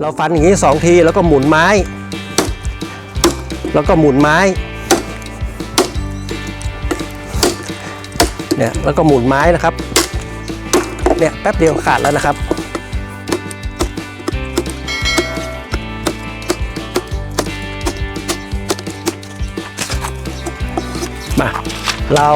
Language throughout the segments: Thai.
เราฟันอย่างนี้สองทีแล้วก็หมุนไม้ แล้วก็หมุนไม้เนี่ยแล้วก็หมุนไม้นะครับเนี่ยแป๊บเดียวขาดแล้วนะครับ มาเรา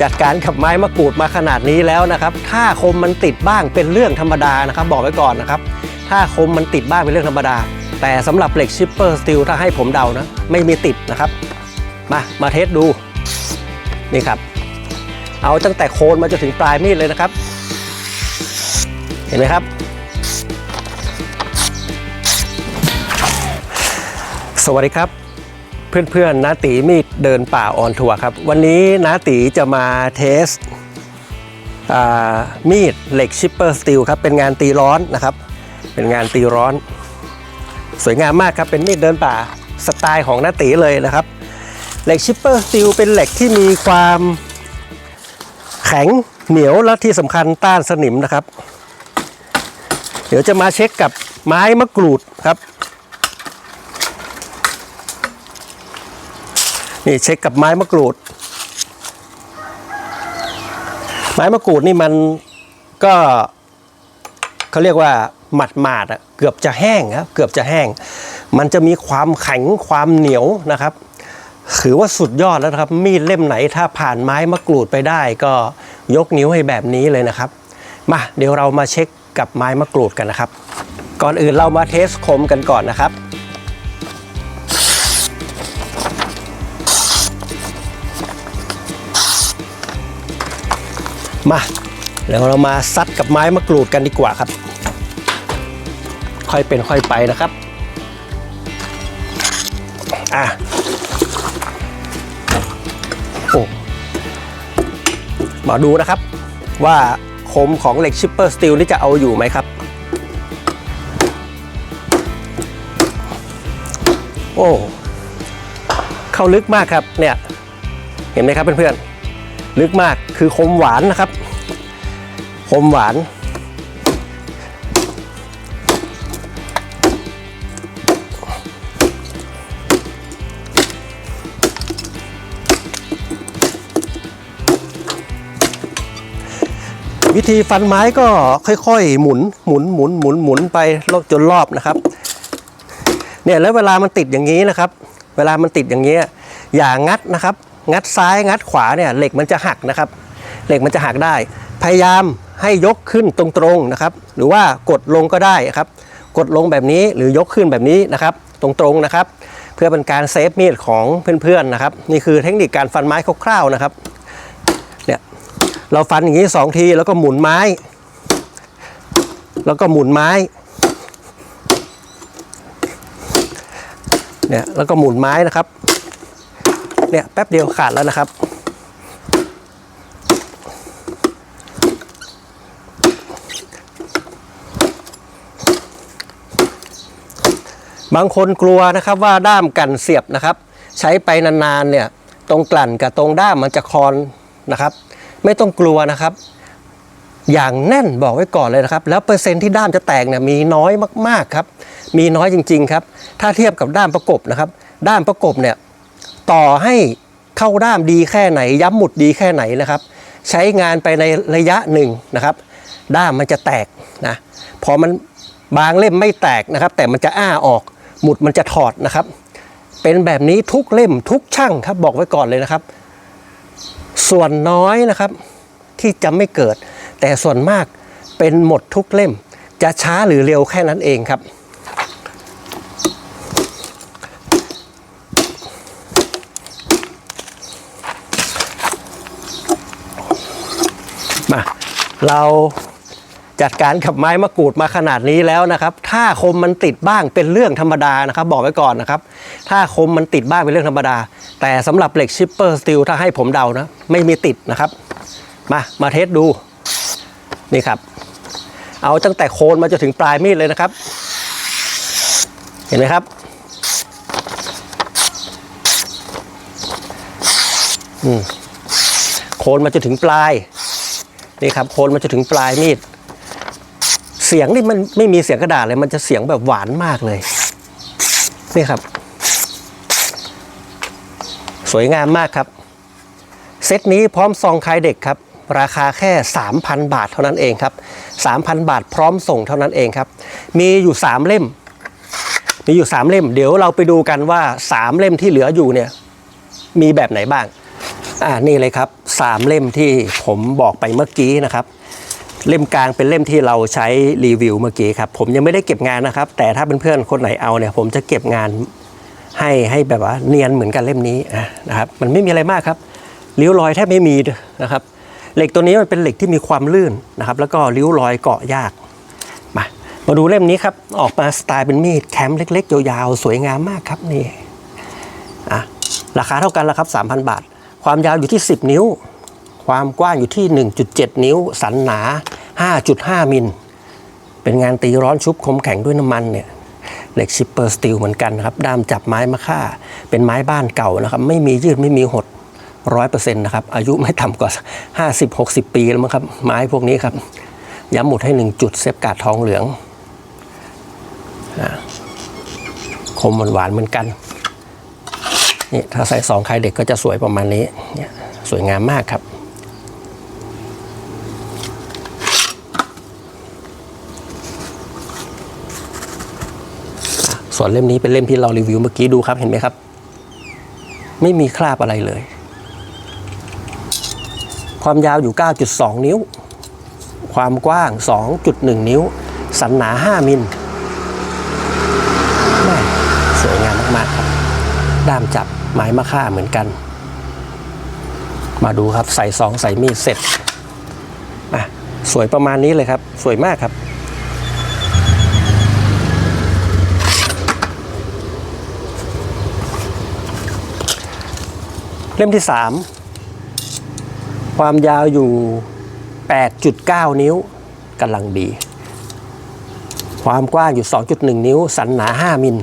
จัดการกับไม้มะกรูดมาขนาดนี้แล้วนะครับ ถ้าคมมันติดบ้างเป็นเรื่องธรรมดานะครับ บอกไว้ก่อนนะครับ ถ้าคมมันติดบ้างเป็นเรื่องธรรมดา แต่สำหรับเหล็กชิปเปอร์สตีลถ้าให้ผมเดานะ ไม่มีติดนะครับ มามาเทสดู นี่ครับ เอาตั้งแต่โคนมาจนถึงปลายมีดเลยนะครับ เห็นไหมครับ สวัสดีครับเพื่อนๆนาตีมีดเดินป่าออนทัวร์ครับ วันนี้นาตีจะมาเทสมีดเหล็กชิปเปอร์สตีลครับ เป็นงานตีร้อนนะครับ เป็นงานตีร้อน สวยงามมากครับเป็นมีดเดินป่าสไตล์ของนาตีเลยนะครับ เหล็กชิปเปอร์สตีลเป็นเหล็กที่มีความแข็งเหนียวและที่สำคัญต้านสนิมนะครับ เดี๋ยวจะมาเช็คกับไม้มะกรูดครับนี่เช็คกับไม้มะกรูด ไม้มะกรูดนี่มันก็เขาเรียกว่า หมัดหมาดๆอะเกือบจะแห้งครับเกือบจะแห้ง มันจะมีความแข็งความเหนียวนะครับถือว่าสุดยอดแล้วครับ มีดเล่มไหนถ้าผ่านไม้มะกรูดไปได้ ก็ยกนิ้วให้แบบนี้เลยนะครับ มาเดี๋ยวเรามาเช็คกับไม้มะกรูดกันนะครับ ก่อนอื่นเรามาเทสคมกันก่อนนะครับมาแล้วเรามาซัดกับไม้มะกรูดกันดีกว่าครับ ค่อยเป็นค่อยไปนะครับอะโอ้มาดูนะครับว่าคมของเหล็กชิปเปอร์สตีลนี่จะเอาอยู่ไหมครับ โอ้ เข้าลึกมากครับเนี่ย เห็นไหมครับเพื่อนๆ ลึกมากคือคมหวานนะครับ คมหวาน วิธีฟันไม้ก็ค่อยๆ หมุนหมุนหมุนหมุนหมุนไปจนรอบนะครับ เนี่ยแล้วเวลามันติดอย่างนี้นะครับ เวลามันติดอย่างนี้อย่างัดนะครับ งัดซ้ายงัดขวาเนี่ยเหล็กมันจะหักนะครับ เหล็กมันจะหักได้ พยายามให้ยกขึ้นตรงๆนะครับ หรือว่ากดลงก็ได้ครับ กดลงแบบนี้หรือยกขึ้นแบบนี้นะครับ ตรงๆนะครับ เพื่อเป็นการเซฟมีดของเพื่อนๆนะครับ นี่คือเทคนิคการฟันไม้คร่าวๆนะครับ เราฟันอย่างนี้สองทีแล้วก็หมุนไม้ แล้วก็หมุนไม้เนี่ยแล้วก็หมุนไม้นะครับเนี่ยแป๊บเดียวขาดแล้วนะครับ บางคนกลัวนะครับว่าด้ามกันเสียบนะครับ ใช้ไปนานๆเนี่ยตรงกลั่นกับตรงด้ามมันจะคลอนนะครับ ไม่ต้องกลัวนะครับ อย่างแน่นบอกไว้ก่อนเลยนะครับ แล้วเปอร์เซ็นต์ที่ด้ามจะแตกเนี่ยมีน้อยมากๆครับ มีน้อยจริง ๆ ครับ ถ้าเทียบกับด้ามประกบนะครับ ด้ามประกบเนี่ยต่อให้เข้าด้ามดีแค่ไหน ย้ำหมุดดีแค่ไหนนะครับ ใช้งานไปในระยะหนึ่งนะครับ ด้ามมันจะแตกนะพอมันบางเล่มไม่แตกนะครับ แต่มันจะอ้าออกหมุดมันจะถอดนะครับ เป็นแบบนี้ทุกเล่มทุกช่างครับบอกไว้ก่อนเลยนะครับ ส่วนน้อยนะครับที่จะไม่เกิด แต่ส่วนมากเป็นหมดทุกเล่ม จะช้าหรือเร็วแค่นั้นเองครับ มา เรา จัดการกับไม้มะกรูดมาขนาดนี้แล้วนะครับ ถ้าคมมันติดบ้างเป็นเรื่องธรรมดานะครับ บอกไว้ก่อนนะครับ ถ้าคมมันติดบ้างเป็นเรื่องธรรมดา แต่สำหรับเหล็กชิปเปอร์สตีลถ้าให้ผมเดานะ ไม่มีติดนะครับ มามาเทสดูนี่ครับ เอาตั้งแต่โคนมาจนถึงปลายมีดเลยนะครับ เห็นไหมครับอืมโคนมาจนถึงปลายนี่ครับโคนมาจนถึงปลายมีด เสียงนี่มันไม่มีเสียงกระดาษเลย มันจะเสียงแบบหวานมากเลย นี่ครับ สวยงามมากครับ เซตนี้พร้อมซองคลายเด็กครับ ราคาแค่ 3,000 บาทเท่านั้นเองครับ 3,000 บาทพร้อมส่งเท่านั้นเองครับ มีอยู่ 3 เล่ม มีอยู่ 3 เล่ม เดี๋ยวเราไปดูกันว่า 3 เล่มที่เหลืออยู่เนี่ย มีแบบไหนบ้าง อ่านี่เลยครับ 3 เล่มที่ผมบอกไปเมื่อกี้นะครับ เล่มกลางเป็นเล่มที่เราใช้รีวิวเมื่อกี้ครับ ผมยังไม่ได้เก็บงานนะครับ แต่ถ้าเป็นเพื่อนๆคนไหนเอาเนี่ย ผมจะเก็บงานให้ให้แบบว่าเนียนเหมือนกันเล่มนี้นะครับ มันไม่มีอะไรมากครับริ้วรอยแทบไม่มีนะครับ เหล็กตัวนี้มันเป็นเหล็กที่มีความลื่นนะครับ แล้วก็ริ้วรอยเกาะยาก มา มาดูเล่มนี้ครับ ออกมาสไตล์เป็นมีดแคมเล็กๆ ยาวๆ สวยงามมากครับนี่อะราคาเท่ากันแล้วครับ 3,000 บาท ความยาวอยู่ที่ 10 นิ้ว ความกว้างอยู่ที่ 1.7 นิ้ว สันหนา 5.5 มิล เป็นงานตีร้อนชุบคมแข็งด้วยน้ำมันเนี่ยเหล็กชิปเปอร์สตีลเหมือนกันนะครับ ด้ามจับไม้มะค่า เป็นไม้บ้านเก่านะครับ ไม่มียืดไม่มีหดร้อยเปอร์เซ็นต์นะครับ อายุไม่ต่ำกว่า 50-60 ปีแล้วมั้งครับ ไม้พวกนี้ครับ ย้ำหมุดให้หนึ่งจุดเซฟกาดทองเหลืองอคมหวานเหมือนกันนี่ถ้าใส่สองใครเด็กก็จะสวยประมาณนี้ สวยงามมากครับ ส่วนเล่มนี้เป็นเล่มที่เรารีวิวเมื่อกี้ดูครับเห็นไหมครับ ไม่มีคราบอะไรเลย ความยาวอยู่ 9.2 นิ้ว ความกว้าง 2.1 นิ้ว สันหนา 5 มิลแม่สวยงามมากๆครับ ด้ามจับไม้มะค่าเหมือนกัน มาดูครับใส่ซองใส่มีดเสร็จอะสวยประมาณนี้เลยครับ สวยมากครับ เล่มที่ 3 ความยาวอยู่ 8.9 นิ้วกำลังดี ความกว้างอยู่ 2.1 นิ้ว สันหนา 5 มิล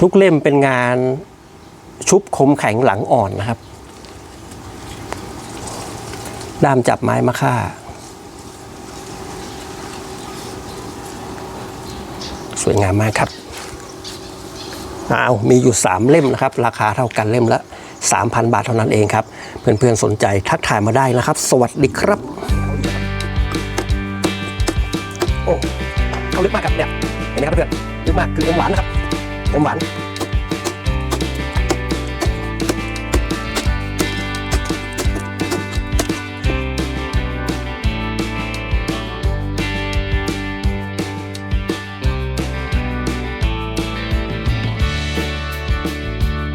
ทุกเล่มเป็นงานชุบคมแข็งหลังอ่อนนะครับ ด้ามจับไม้มะค่า สวยงามมากครับ เอามีอยู่ 3 เล่มนะครับ ราคาเท่ากันเล่มละ 3,000 บาทเท่านั้นเองครับ เพื่อนๆสนใจทักทายมาได้นะครับ สวัสดีครับ โอ้เขาลึกมากครับเนี่ยเห็นไหมครับเพื่อนลึกมากคืออมหวานนะครับอมหวาน